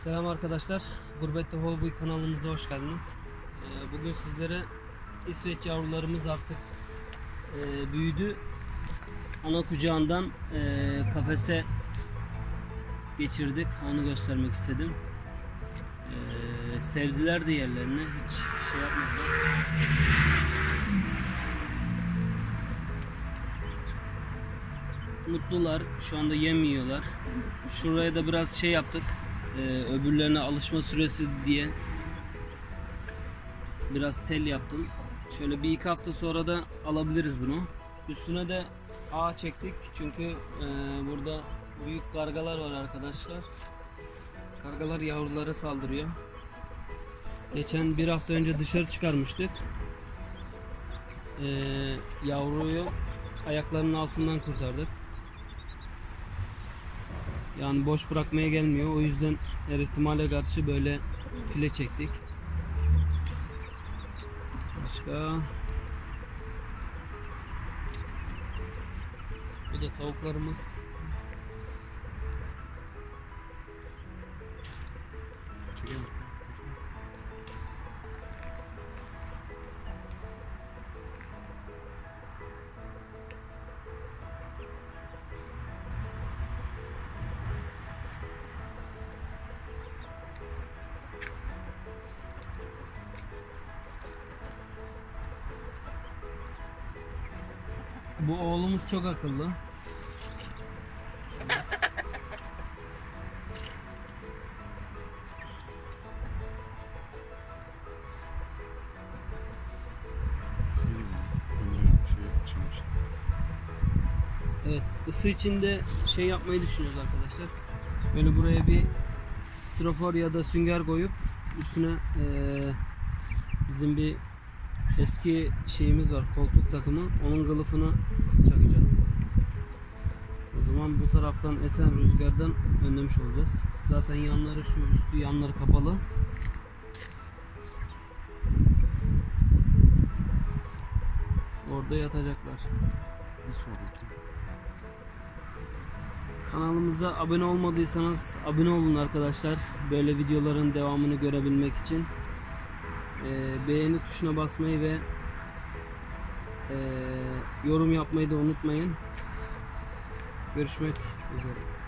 Selam arkadaşlar. Gurbette Hobby kanalımıza hoş geldiniz. Ee, Bugün sizlere İsveç yavrularımız artık e, büyüdü. Ana kucağından e, kafese geçirdik. Onu göstermek istedim. Ee, Sevdiler de yerlerini. Hiç şey yapmadılar. Mutlular. Şu anda yem yiyorlar. Şuraya da biraz şey yaptık. Ee, öbürlerine alışma süresi diye biraz tel yaptım. Şöyle bir iki hafta sonra da alabiliriz bunu. Üstüne de ağ çektik çünkü e, burada büyük kargalar var arkadaşlar. Kargalar yavrulara saldırıyor. Geçen bir hafta önce dışarı çıkarmıştık. Ee, yavruyu ayaklarının altından kurtardık. Yani boş bırakmaya gelmiyor. O yüzden her ihtimale karşı böyle file çektik. Başka Bu da tavuklarımız. Bu oğlumuz çok akıllı. Evet, ısı içinde şey yapmayı düşünüyoruz arkadaşlar. Böyle buraya bir strofor ya da sünger koyup üstüne eee, bizim bir eski şeyimiz var, koltuk takımı. Onun kılıfını çakacağız. O zaman bu taraftan esen rüzgardan önlemiş olacağız. Zaten yanları şu üstü yanları kapalı. Orada yatacaklar. Kanalımıza abone olmadıysanız abone olun arkadaşlar. Böyle videoların devamını görebilmek için. Ee, beğeni tuşuna basmayı ve ee, yorum yapmayı da unutmayın. Görüşmek üzere.